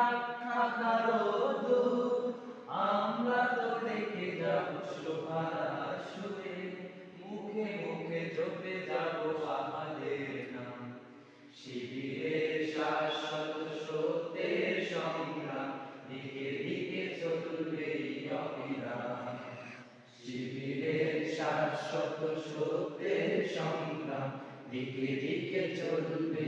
থাক খাখারো আমরা তো যাব শোভাদার সুরে মুখে মুখে জপে যাব আমাদের নাম। শিবিরের শাশ্বত সত্যের সংগ্রাম দিকে দিকে চলবে অবিরাম শিবিরের শাশ্বত সত্যের সংগ্রাম, দিকে দিকে চলবে